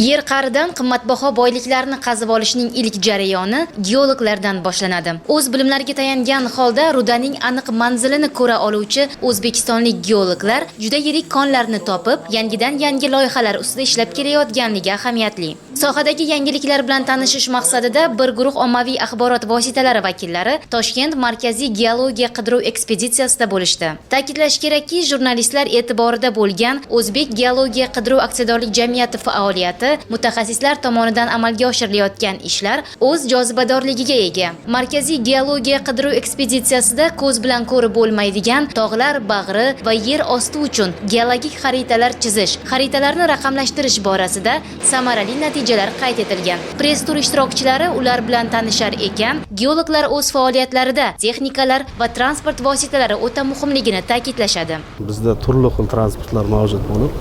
yer qa'ridan qimmatbaho boyliklarni qazib olishning ilk jarayoni geologlardan boshlanadi. O'z bilimlariga tayangan holda rudaning aniq manzilini ko'ra oluvchi o'zbekistonlik geologlar juda yirik konlarni topib yangidan yangi loyihalar ustida ishlab kelayotganligi ahamiyatli. Sohadagi yangiliklar bilan tanishish maqsadida bir guruh ommaviy axborot vositalari vakillari toshkent markaziy geologiya qidiruv ekspeditsiyasida bo'lishdi. Ta'kidlash kerakki jurnalistlar e'tiborida bo'lgan o'zbek geologiya qidiruv aksiyadorlik jamiyati faoliyati mutaxassislar tomonidan amalga oshirilayotgan ishlar o'z jozibadorligiga ega. Markaziy geologiya qidiruv ekspeditsiyasida ko'z bilan ko'rib bo'lmaydigan tog'lar bag'ri va yer osti uchun geologik xaritalar chizish xaritalarni raqamlashtirish borasida samarali natijalar qayd etilgan. Press tur ishtirokchilari ular bilan tanishar ekan geologlar o'z faoliyatlarida texnikalar va transport vositalari o'ta muhimligini ta'kidlashadi. Bizda turli xil transportlar mavjud bo'lib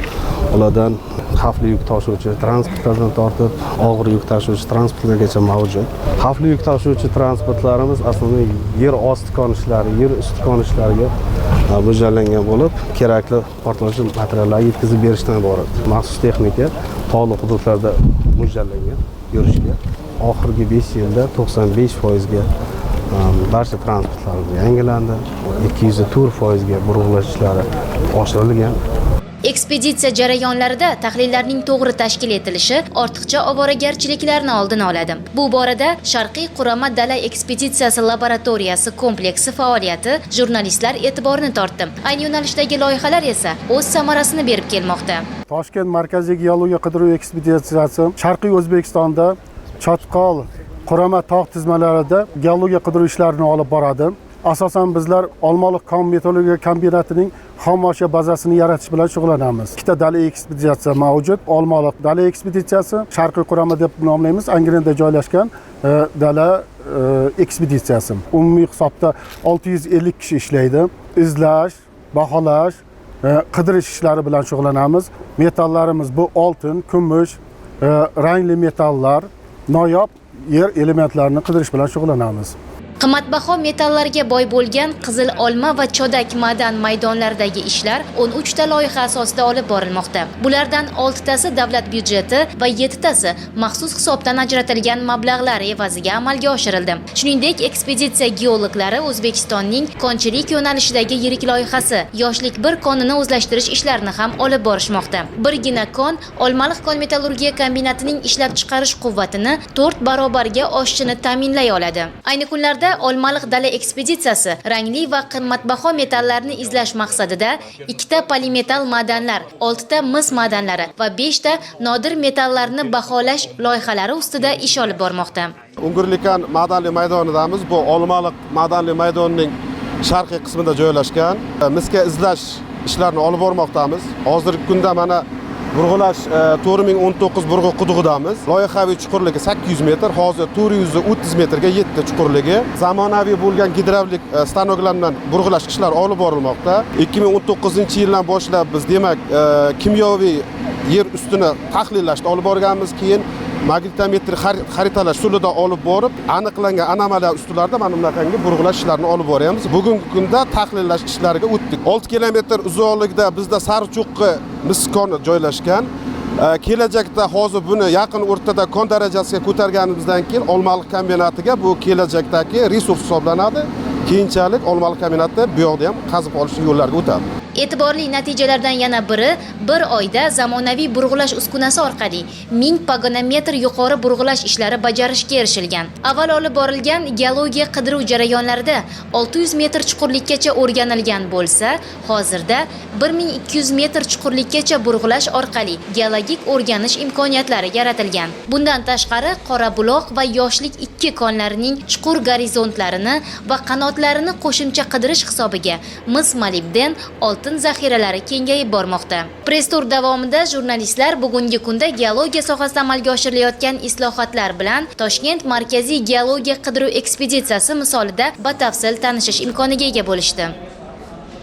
ulardan xavfli yuk tashuvchi transportlardan tortib og'ir yuk tashuvchi transportlargacha mavjud. Xavfli yuk tashuvchi transportlarimiz asosan yer osti konishlari yer usti konishlariga e, mo'ljallangan bo'lib kerakli portlovchi materiallarni yetkazib berishdan iborat. Maxsus texnika tog'li hududlarda mo'ljallangan yurishga oxirgi besh yilda to'qson besh foizga e, barcha transportlarimiz yangilandi. Ikki yuz to'rt foizga burg'ulash ishlari oshirilgan. Ekspeditsiya jarayonlarida tahlillarning to'g'ri tashkil etilishi ortiqcha ovoragarchiliklarni oldini oladi. Bu borada sharqiy qurama dala ekspeditsiyasi laboratoriyasi kompleksi faoliyati jurnalistlar e'tiborini tortdi. Ayni yo'nalishdagi loyihalar esa o'z samarasini berib kelmoqda. Toshkent markaziy geologiya qidiruv ekspeditsiyasi sharqiy o'zbekistonda chotqol qurama tog' tizmalarida geologiya qidiruv ishlarini olib boradi. Asosan bizlar olmaliq kon metallurgiya kombinatining xom oshiya bazasini yaratish bilan shug'ullanamiz. İkkita dala ekspeditsiya mavjud. Olmaliq dala ekspeditsiyasi sharqiy qurama deb nomlaymiz. Angrenda joylashgan e, dala e, ekspeditsiyasi. Umumiy hisobda 650 kishi ishlaydi. İzlash baholash e, qidirish ishlari bilan shug'ullanamiz. Metallarimiz bu oltin kumush rangli metallar noyob yer elementlarini qidirish bilan shug'ullanamiz qimmatbaho metallarga boy bo'lgan qizil olma va chodak madan maydonlaridagi ishlar 13 ta loyiha asosida olib borilmoqda. Bulardan 6 tasi davlat byudjeti va 7 tasi maxsus hisobdan ajratilgan mablag'lar evaziga amalga oshirildi. Shuningdek ekspeditsiya geologlari o'zbekistonning konchilik yo'nalishidagi yirik loyihasi yoshlik bir konini o'zlashtirish ishlarini ham olib borishmoqda. Birgina kon olmaliq kon metallurgiya kombinatining ishlab chiqarish quvvatini 4 barobarga oshishini ta'minlay oladi. Ayni kunlarda olmaliq dala ekspeditsiyasi rangli va qimmatbaho metallarni izlash maqsadida ikkita polimetal madanlar oltita mis madanlari va beshta nodir metallarni baholash loyihalari ustida ish olib bormoqda Ungurlikan madanli maydonidamiz. Bu Olmaliq madanli maydonining sharqiy qismida joylashgan. Miska izlash ishlarini olib bormoqdamiz. Hozirgi kunda mana burg'ulash e, 4019 burg'u qudug'idamiz. Loyihaviy chuqurligi 800 metr, hozir 430 metrga yetdi chuqurligi. Zamonaviy bo'lgan gidravlik e, stanoklar bilan burg'ulash ishlari olib borilmoqda. 2019-yildan boshlab biz demak e, kimyoviy yer ustini tahlillashni olib borganmiz. Keyin magnitometr xaritalash usulida olib borib aniqlangan anomaliya ustilarida mana bunaqangi burg'ulash ishlarini olib boryapmiz. Bugungi kunda tahlillash ishlariga o'tdik. 6 kilometr uzoqlikda bizda saricho'qqi mis koni joylashgan. E, kelajakda hozir buni yaqin o'rtada kon darajasiga ko'targanimizdan keyin olmaliq kombinatiga bu kelajakdagi resurs hisoblanadi. Keyinchalik olmaliq kombinati bu yoqda ham qazib olish yo'llariga o'tadi e'tiborli natijalardan yana biri bir oyda zamonaviy burg'ulash uskunasi orqali 1000 pagonometr yuqori burg'ulash ishlari bajarishga erishilgan. Avval olib borilgan geologiya qidiruv jarayonlarida 600 metr chuqurlikkacha o'rganilgan bo'lsa hozirda 1200 metr chuqurlikkacha burg'ulash orqali geologik o'rganish imkoniyatlari yaratilgan. Bundan tashqari qora buloq va yoshlik 2 konlarining chuqur gorizontlarini va qanotlarini qo'shimcha qidirish hisobiga mis molibden oltin zaxiralari kengayib bormoqda. Press tur davomida jurnalistlar bugungi kunda geologiya sohasida amalga oshirilayotgan islohotlar bilan toshkent markaziy geologiya qidiruv ekspeditsiyasi misolida batafsil tanishish imkoniga ega bo'lishdi.